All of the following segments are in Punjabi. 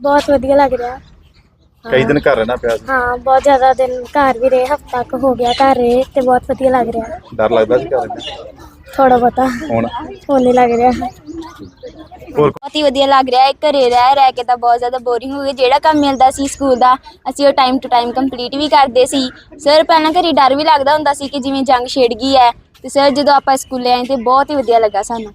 ਬਹੁਤ ਵਧੀਆ ਲੱਗ ਰਿਹਾ। ਕਈ ਦਿਨ ਘਰ ਰਹਿਣਾ ਪਿਆ ਸੀ। ਹਾਂ ਬਹੁਤ ਜ਼ਿਆਦਾ ਦਿਨ ਘਰ ਵੀ ਰਹੇ ਹਫਤਾ ਕੁ ਹੋ ਗਿਆ ਘਰ ਰਹੇ ਤੇ ਬਹੁਤ ਵਧੀਆ ਲੱਗ ਰਿਹਾ। ਡਰ ਲੱਗਦਾ ਸੀ ਘਰ ਰਹਿੰਦੇ? ਥੋੜਾ ਬਹੁਤਾ। ਹੁਣ। ਹੁਣ ਨਹੀਂ ਲੱਗ ਰਿਹਾ। ਹੋਰ। ਬਹੁਤ ਹੀ ਵਧੀਆ ਲੱਗ ਰਿਹਾ ਹੈ ਘਰੇ ਰਹਿ ਰਹਿ ਕੇ ਤਾਂ ਬਹੁਤ ਜ਼ਿਆਦਾ ਬੋਰਿੰਗ ਹੋ ਗਈ। ਜਿਹੜਾ ਕੰਮ ਮਿਲਦਾ ਸੀ ਸਕੂਲ ਦਾ ਅਸੀਂ ਉਹ ਟਾਈਮ ਟੂ ਟਾਈਮ ਕੰਪਲੀਟ ਵੀ ਕਰਦੇ ਸੀ। ਸਰ ਪਹਿਲਾਂ ਘਰੇ ਡਰ ਵੀ ਲੱਗਦਾ ਹੁੰਦਾ ਸੀ ਕਿ ਜਿਵੇਂ ਜੰਗ ਛਿੜ ਗਈ ਹੈ। ਤੇ ਸਰ ਜਦੋਂ ਆਪਾਂ ਸਕੂਲੇ ਆਏ ਤੇ ਬਹੁਤ ਹੀ ਵਧੀਆ ਲੱਗਾ ਸਾਨੂੰ।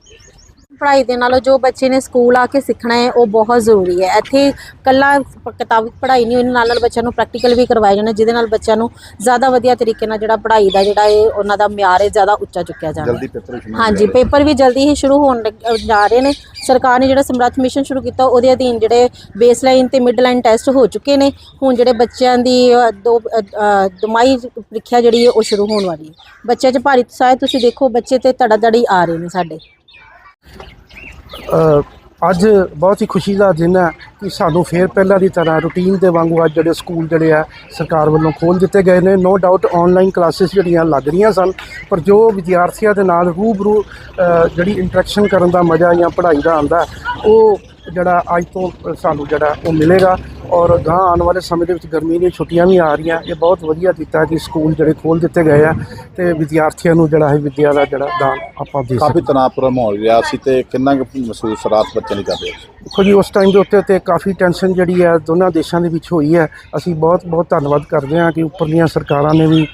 ਪੜ੍ਹਾਈ ਦੇ ਨਾਲੋਂ ਜੋ ਬੱਚੇ ਨੇ ਸਕੂਲ ਆ ਕੇ ਸਿੱਖਣਾ ਹੈ ਉਹ ਬਹੁਤ ਜ਼ਰੂਰੀ ਹੈ। ਇੱਥੇ ਕੱਲਾ ਕਿਤਾਬੀ ਪੜ੍ਹਾਈ ਨਹੀਂ ਹੋਈ ਨਾਲ ਨਾਲ ਬੱਚਿਆਂ ਨੂੰ ਪ੍ਰੈਕਟੀਕਲ ਵੀ ਕਰਵਾਏ ਜਾਣੇ ਜਿਹਦੇ ਨਾਲ ਬੱਚਿਆਂ ਨੂੰ ਜ਼ਿਆਦਾ ਵਧੀਆ ਤਰੀਕੇ ਨਾਲ ਜਿਹੜਾ ਪੜ੍ਹਾਈ ਦਾ ਜਿਹੜਾ ਹੈ ਉਹਨਾਂ ਦਾ ਮਿਆਰ ਹੈ ਜ਼ਿਆਦਾ ਉੱਚਾ ਚੁੱਕਿਆ ਜਾਵੇ ਜਲਦੀ ਪੇਪਰ ਸ਼ੁਰੂ ਹਾਂਜੀ ਪੇਪਰ ਵੀ ਜਲਦੀ ਹੀ ਸ਼ੁਰੂ ਹੋਣ ਲੱਗ- ਜਾ ਰਹੇ ਨੇ। ਸਰਕਾਰ ਨੇ ਜਿਹੜਾ ਸਮਰੱਥ ਮਿਸ਼ਨ ਸ਼ੁਰੂ ਕੀਤਾ ਉਹਦੇ ਅਧੀਨ ਜਿਹੜੇ ਬੇਸਲਾਈਨ ਤੇ ਮਿਡਲਾਈਨ ਟੈਸਟ ਹੋ ਚੁੱਕੇ ਨੇ। ਹੁਣ ਜਿਹੜੇ ਬੱਚਿਆਂ ਦੀ ਅ, ਦੋ ਅ, ਅ, ਦਮਾਈ ਪ੍ਰੀਖਿਆ ਜਿਹੜੀ ਹੈ ਉਹ ਸ਼ੁਰੂ ਹੋਣ ਵਾਲੀ ਹੈ। ਬੱਚਿਆਂ 'ਚ ਭਾਰੀ ਉਤਸ਼ਾਹ ਹੈ। ਤੁਸੀਂ ਦੇਖੋ ਬੱਚੇ ਤੇ ਧੜਾ ਧੜੀ ਆ ਰਹੇ ਨੇ ਸਾਡੇ। ਅੱਜ ਬਹੁਤ ਹੀ ਖੁਸ਼ੀ ਦਾ ਦਿਨ ਹੈ ਕਿ ਸਾਨੂੰ ਫੇਰ ਪਹਿਲਾਂ ਦੀ ਤਰ੍ਹਾਂ ਰੂਟੀਨ ਦੇ ਵਾਂਗੂ ਅੱਜ ਜਿਹੜੇ ਸਕੂਲ ਜਿਹੜੇ ਆ, ਸਰਕਾਰ ਵੱਲੋਂ ਖੋਲ੍ਹ ਦਿੱਤੇ ਗਏ ਨੇ। ਨੋ ਡਾਊਟ ਆਨਲਾਈਨ ਕਲਾਸਿਸ ਜਿਹੜੀਆਂ ਲੱਗ ਰਹੀਆਂ ਸਨ, ਪਰ ਜੋ ਵਿਦਿਆਰਥੀਆਂ ਦੇ ਨਾਲ ਰੂਬਰੂ ਜਿਹੜੀ ਇੰਟਰੈਕਸ਼ਨ ਕਰਨ ਦਾ ਮਜ਼ਾ ਜਾਂ ਪੜ੍ਹਾਈ ਦਾ ਆਉਂਦਾ, ਉਹ ਜਿਹੜਾ ਅੱਜ ਤੋਂ ਸਾਨੂੰ ਜਿਹੜਾ ਉਹ ਮਿਲੇਗਾ ਔਰ ਗਾਂ ਆਉਣ ਵਾਲੇ ਸਮੇਂ ਦੇ ਵਿੱਚ ਗਰਮੀ ਦੀਆਂ ਛੁੱਟੀਆਂ ਵੀ ਆ ਰਹੀਆਂ। ਇਹ ਬਹੁਤ ਵਧੀਆ ਕੀਤਾ ਕਿ ਸਕੂਲ ਜਿਹੜੇ ਖੋਲ੍ਹ ਦਿੱਤੇ ਗਏ ਆ ਤੇ ਵਿਦਿਆਰਥੀਆਂ ਨੂੰ ਜਿਹੜਾ ਹੈ ਵਿਦਿਆ ਦਾ ਜਿਹੜਾ ਦਾਨ ਆਪਾਂ ਦੇ ਕਾਫੀ ਸਕਦੇ ਤਣਾਅਪੂਰਨ ਮਾਹੌਲ ਰਿਹਾ। ਸੀ ਤੇ ਕਿੰਨਾ ਕੁ ਮਹਿਸੂਸ ਰਾਤ ਬੱਚੇ ਨੇ ਕਰਦੇ ਦੇਖੋ ਜੀ, ਉਸ ਟਾਈਮ ਦੇ ਉੱਤੇ ਤੇ ਕਾਫੀ ਟੈਨਸ਼ਨ ਜਿਹੜੀ ਹੈ ਦੋਨਾਂ ਦੇਸ਼ਾਂ ਦੇ ਵਿੱਚ ਹੋਈ ਹੈ। ਅਸੀਂ ਬਹੁਤ ਬਹੁਤ ਧੰਨਵਾਦ ਕਰਦੇ ਹਾਂ ਕਿ ਉੱਪਰਲੀਆਂ ਸਰਕਾਰਾਂ ਨੇ ਵੀ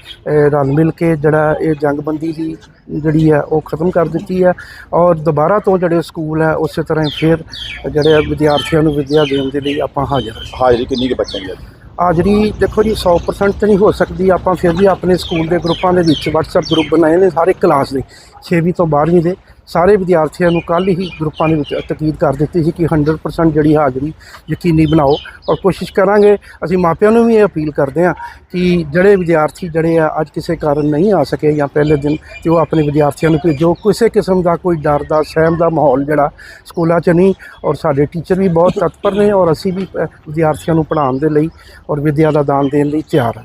ਰਲ ਮਿਲ ਕੇ ਜਿਹੜਾ ਇਹ ਜੰਗਬੰਦੀ ਦੀ ਜਿਹੜੀ ਹੈ ਉਹ ਖਤਮ ਕਰ ਦਿੱਤੀ ਹੈ ਔਰ ਦੁਬਾਰਾ ਤੋਂ ਜਿਹੜੇ ਸਕੂਲ ਹੈ, ਉਸੇ ਤਰ੍ਹਾਂ ਹੀ ਫਿਰ ਜਿਹੜੇ ਵਿਦਿਆਰਥੀਆਂ ਨੂੰ ਵਿੱਦਿਆ ਦੇਣ ਦੇ ਲਈ ਆਪਾਂ ਹਾਜ਼ਰ ਹਾਂ। ਹਾਜ਼ਰੀ ਕਿੰਨੀ ਕੁ ਬੱਚਿਆਂ ਦੀ ਹਾਜ਼ਰੀ ਦੇਖੋ ਜੀ 100% ਤਾਂ ਨਹੀਂ ਹੋ ਸਕਦੀ, ਆਪਾਂ ਫਿਰ ਵੀ ਆਪਣੇ ਸਕੂਲ ਦੇ ਗਰੁੱਪਾਂ ਦੇ ਵਿੱਚ WhatsApp ਗਰੁੱਪ ਬਣਾਏ ਨੇ ਸਾਰੇ ਕਲਾਸ ਦੇ 6ਵੀਂ ਤੋਂ 12ਵੀਂ ਦੇ, ਸਾਰੇ ਵਿਦਿਆਰਥੀਆਂ ਨੂੰ ਕੱਲ੍ਹ ਹੀ ਗਰੁੱਪਾਂ ਦੇ ਵਿੱਚ ਤਕੀਦ ਕਰ ਦਿੱਤੀ ਸੀ ਕਿ 100% ਜਿਹੜੀ ਹਾਜ਼ਰੀ ਯਕੀਨੀ ਬਣਾਓ ਔਰ ਕੋਸ਼ਿਸ਼ ਕਰਾਂਗੇ, ਅਸੀਂ ਮਾਪਿਆਂ ਨੂੰ ਵੀ ਇਹ ਅਪੀਲ ਕਰਦੇ ਹਾਂ ਕਿ ਜਿਹੜੇ ਵਿਦਿਆਰਥੀ ਜਿਹੜੇ ਆ ਅੱਜ ਕਿਸੇ ਕਾਰਨ ਨਹੀਂ ਆ ਸਕੇ ਜਾਂ ਪਹਿਲੇ ਦਿਨ ਤੇ ਉਹ ਆਪਣੇ ਵਿਦਿਆਰਥੀਆਂ ਨੂੰ ਭੇਜੋ, ਕਿਸੇ ਕਿਸਮ ਦਾ ਕੋਈ ਡਰ ਦਾ, ਸਹਿਮ ਦਾ ਮਾਹੌਲ ਜਿਹੜਾ ਸਕੂਲਾਂ 'ਚ ਨਹੀਂ ਔਰ ਸਾਡੇ ਟੀਚਰ ਵੀ ਬਹੁਤ ਤਤਪਰ ਨੇ ਔਰ ਅਸੀਂ ਵੀ ਵਿਦਿਆਰਥੀਆਂ ਨੂੰ ਪੜ੍ਹਾਉਣ ਦੇ ਲਈ ਔਰ ਵਿਦਿਆ ਦਾ ਦਾਨ ਦੇਣ ਲਈ ਤਿਆਰ ਹਾਂ।